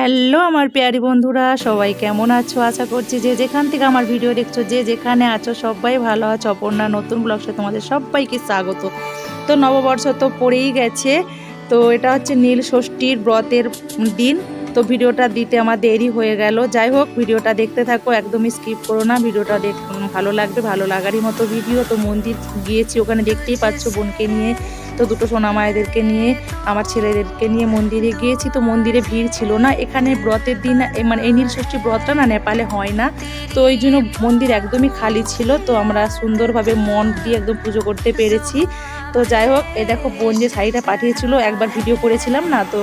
Hello আমার পেয়ারি বন্ধুরা, সবাই কেমন আছো? আশা করছি যে যেখান থেকে আমার ভিডিও দেখছ, যে যেখানে আছো, সবাই ভালো আছো। অপর্ণা, নতুন ব্লগসে তোমাদের সবাইকে স্বাগত। তো নববর্ষ তো পড়েই গেছে, তো এটা হচ্ছে নীল ষষ্ঠীর ব্রতের দিন। তো ভিডিওটা দিতে আমার দেরি হয়ে গেল। যাই হোক, ভিডিওটা দেখতে থাকো, একদমই স্কিপ করো না। ভিডিওটা দেখ, ভালো লাগবে, ভালো লাগারই মতো ভিডিও তো মন্দির গিয়েছি, ওখানে দেখতেই পাচ্ছ বোনকে নিয়ে। তো দুটো সোনা মায়েদেরকে নিয়ে, আমার ছেলেদেরকে নিয়ে মন্দিরে গিয়েছি। তো মন্দিরে ভিড় ছিল না। এখানে ব্রতের দিন মানে এই নীলষষ্ঠী ব্রতটা না নেপালে হয় না। তো ওই জন্য মন্দির একদমই খালি ছিল। তো আমরা সুন্দরভাবে মন দিয়ে একদম পুজো করতে পেরেছি। তো যাই হোক, এ দেখো বোন যে শাড়িটা পাঠিয়েছিল, একবার ভিডিও করেছিলাম না, তো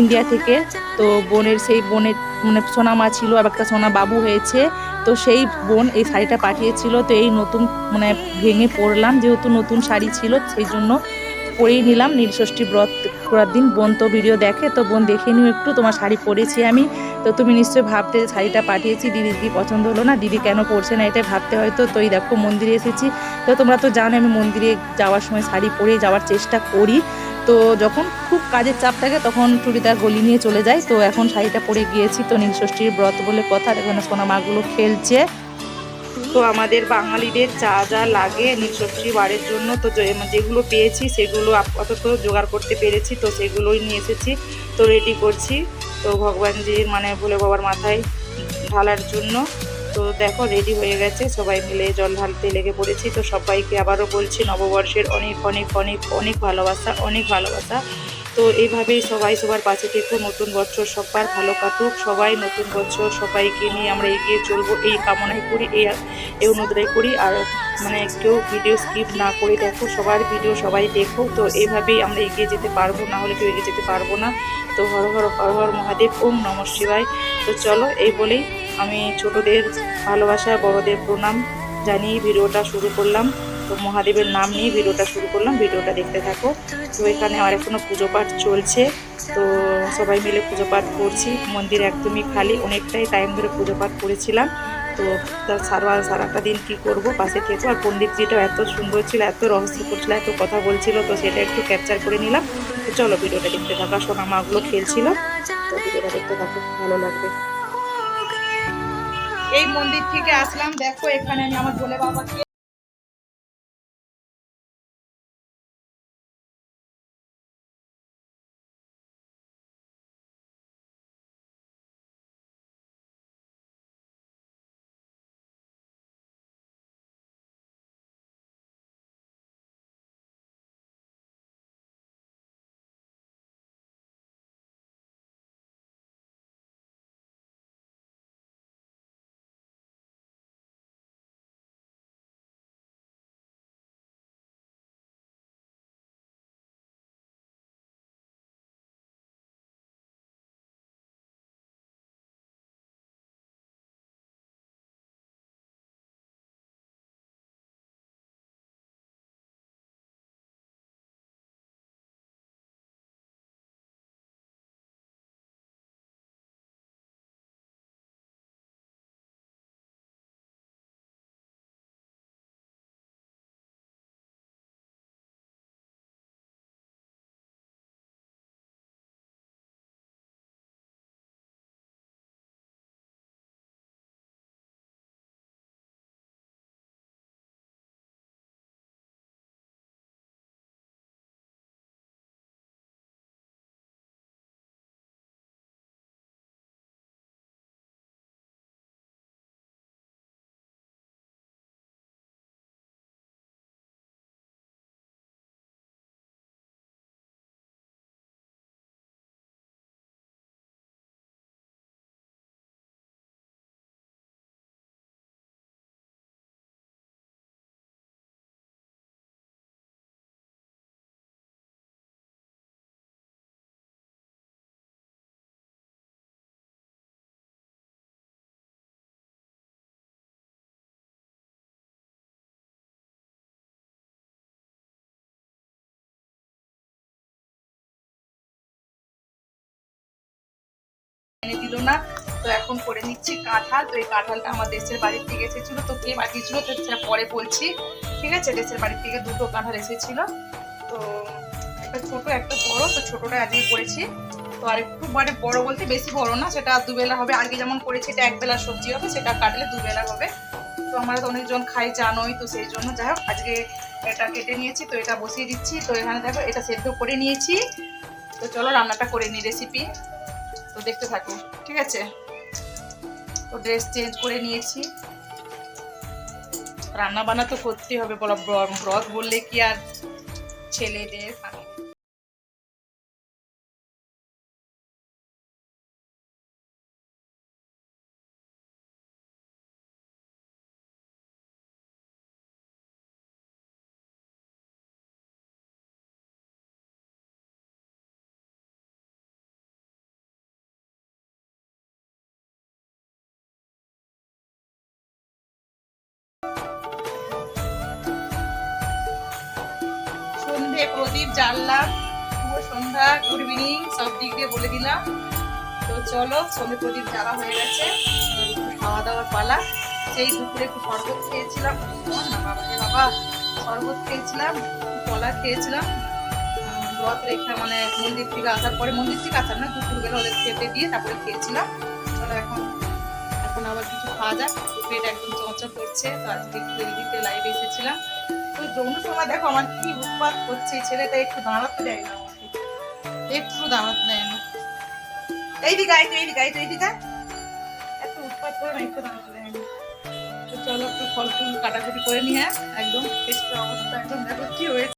ইন্ডিয়া থেকে। তো বোনের সেই বোনের মানে সোনা মা ছিল আর একটা সোনা বাবু হয়েছে। তো সেই বোন এই শাড়িটা পাঠিয়েছিল। তো এই নতুন মানে ভেঙে পরলাম যেহেতু নতুন শাড়ি ছিল, সেই জন্য পরেই নিলাম নীলষষ্ঠী ব্রত করার দিন। বোন তো ভিডিও দেখে, তো বোন দেখে নিও একটু, তোমার শাড়ি পরেছি আমি। তো তুমি নিশ্চয়ই ভাবতে শাড়িটা পাঠিয়েছি, দিদি দিদি পছন্দ হলো না, দিদি কেন পরছে না এটাই ভাবতে হয়তো তো। এই দেখো, মন্দিরে এসেছি। তো তোমরা তো জানো, আমি মন্দিরে যাওয়ার সময় শাড়ি পরে যাওয়ার চেষ্টা করি। তো যখন খুব কাজের চাপ থাকে, তখন চুড়িদার গলি নিয়ে চলে যায় তো এখন শাড়িটা পরে গিয়েছি, তো নীলষষ্ঠীর ব্রত বলে কথা, এখানে সোনা মাগুলো খেলছে। তো আমাদের বাঙালিদের যা যা লাগে নীলষষ্ঠী বারের জন্য, তো যেগুলো পেয়েছি সেগুলো আপাতত জোগাড় করতে পেরেছি, তো সেগুলোই নিয়ে এসেছি, তো রেডি করছি। তো ভগবানজির মানে ভোলে বাবার মাথায় ঢালার জন্য, তো দেখো রেডি হয়ে গেছে, সবাই মিলে জল ঢালতে লেগে পড়েছি, তো সবাইকে আবারও বলছি নববর্ষের অনেক অনেক অনেক অনেক ভালোবাসা অনেক ভালোবাসা। তো এইভাবেই সবাই সবার পাশে থেকো নতুন বছর সবার ভালো কাটুক। সবাই নতুন বছর সবাইকে নিয়ে আমরা এগিয়ে চলবো। এই কামনাই করি, এই এই অনুদ্রাই করি। আর মানে কেউ ভিডিও স্কিপ না করে দেখো, সবার ভিডিও সবাই দেখো। তো এইভাবেই আমরা এগিয়ে যেতে পারব, না হলে কেউ এগিয়ে যেতে পারব না। তো হর হর হর হর মহাদেব, ওম নম শিবায়। তো চলো, এই বলেই আমি ছোটদের ভালোবাসা, বড়দের প্রণাম জানিয়ে ভিডিওটা শুরু করলাম। তো মহাদেবের নাম নিয়ে ভিডিওটা শুরু করলাম। ভিডিওটা দেখতে থাকো। তো এখানে আমার এখনও পুজো পাঠ চলছে। তো সবাই মিলে পুজো পাঠ করছি। মন্দির একদমই খালি। অনেকটাই টাইম ধরে পুজো পাঠ করেছিলাম। তো তার সারা, সারাটা দিন কী করব? পাশে থেকো। আর পণ্ডিতজিটাও এত সুন্দর ছিল, এত রহস্য করছিল, এত কথা বলছিল, তো সেটা একটু ক্যাপচার করে নিলাম। তো চলো ভিডিওটা দেখতে থাকো। আর সোনা মাগুলো খেলছিল। তো ভিডিওটা দেখতে থাকো। ভালো লাগবে। এই মন্দির থেকে আসলাম। দেখো এখানে আমি আমার বলে বাবাকে দিল না। তো এখন করে নিচ্ছি কাঁঠাল। তো এই কাঁঠালটা আমার দেশের বাড়ির থেকে এসেছিল। তো কে পাঠিয়েছিল তো সেটা পরে বলছি। ঠিক আছে? দেশের বাড়ির থেকে দুটো কাঁঠাল এসেছিল। তো একটা ছোট, একটা বড়। তো ছোটটা আজকে করেছি। তো আর একটু মানে বড় বলতে বেশি বড় না, সেটা দুবেলা হবে। আগে যেমন করেছি, এটা এক বেলা সবজি হবে, সেটা কাটলে দুবেলা হবে। তো আমরা তো অনেকজন খাই, জানোই তো সেই জন্য। যাই হোক, আজকে এটা কেটে নিয়েছি, তো এটা বসিয়ে দিচ্ছি। তো এখানে দেখো, এটা সেদ্ধ করে নিয়েছি। তো চলো রান্নাটা করে নিই রেসিপি। তো দেখতে থাকো, ঠিক আছে? তো ড্রেস চেঞ্জ করে নিয়েছি। রান্না বান্না তো করতেই হবে বলা ব্র- ব্রত বললে কি আর ছেলেদের প্রদীপ জ্বাললাম। শুভ সন্ধ্যা গুড ইভিনিং সব দিক দিয়ে বলে দিলাম। তো চলো সন্ধে প্রদীপ জ্বালা হয়ে গেছে। খাওয়া দাওয়ার পালা। সেই দুপুরে একটু শরবত খেয়েছিলাম। বাবা বাবা, শরবত খেয়েছিলাম, কলা খেয়েছিলাম। ব্রত রেখে মানে মন্দির থেকে আসার পরে, মন্দির থেকে আসার না দুপুরবেলা ওদের খেতে দিয়ে তারপরে খেয়েছিলাম। চলো এখন এখন আবার কিছু খাওয়া যাক। পেট একদম চমচম করছে, তো আজকে একটু লাইভে এসেছিলাম। তো যৌন সময় দেখো আমার কি উৎপাত করছে, ছেলেটা একটু দাঁড়াতে দেয় না আমাকে। একটু দাঁড়াতে দেয় না। এইদিকে আয় তো এইদিকে আয় তো এইদিকে। এত উৎপাত করে না, একটু দাঁড়াতে দেয় না। চলো একটু ফল ফুল কাটাকুটি করে নিয়ে হ্যাঁ একদম টেস্টের অবস্থা একদম, দেখো কি হয়েছে।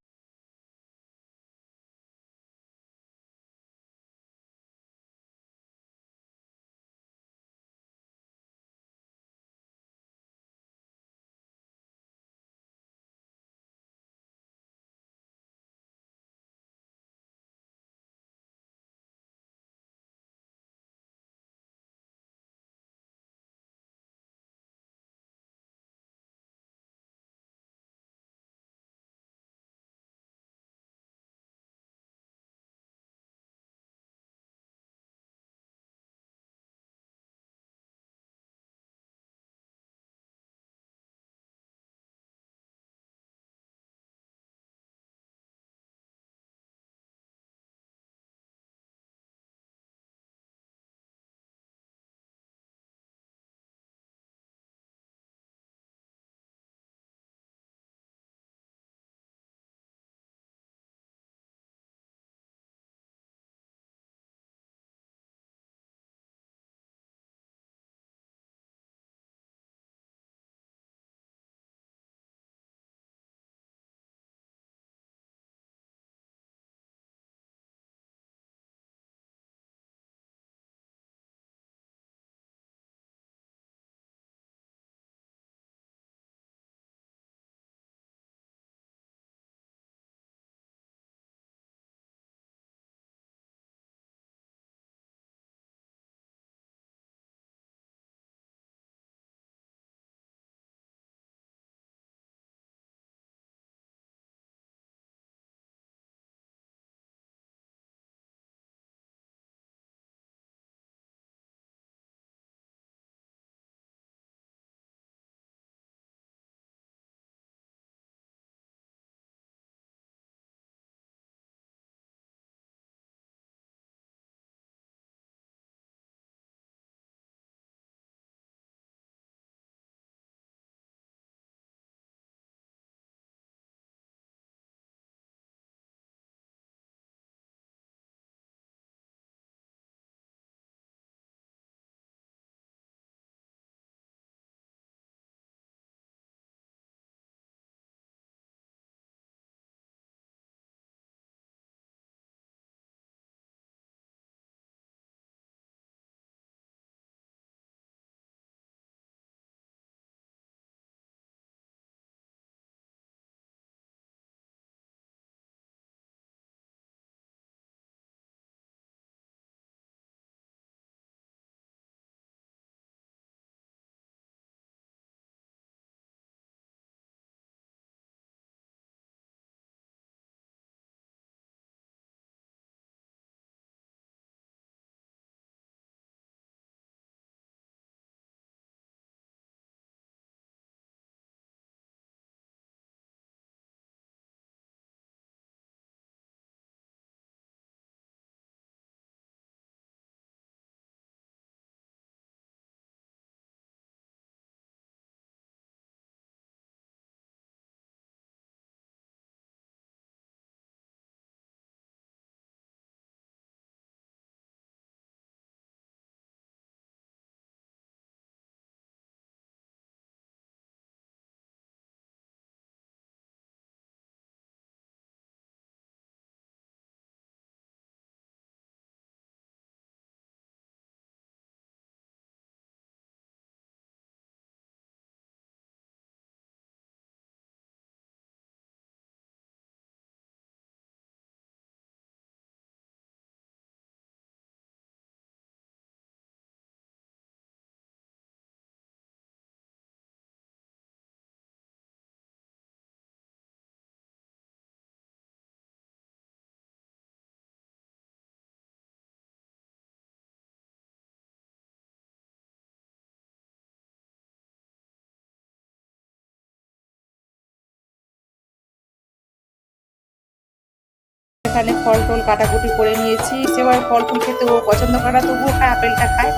এখানে ফল টল কাটাকুটি করে নিয়েছি। সেবার ফল ফুল খেতে ও পছন্দ করা তবুও খায়, আপেলটা খায়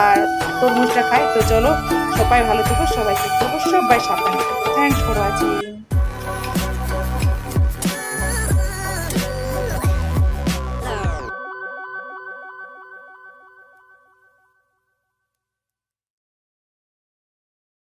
আর তরমুজটা খায়। তো চলো, সবাই ভালো থেকো, সবাই খেতে থাকো, সবাই সাবধানে থেকো। Thanks for watching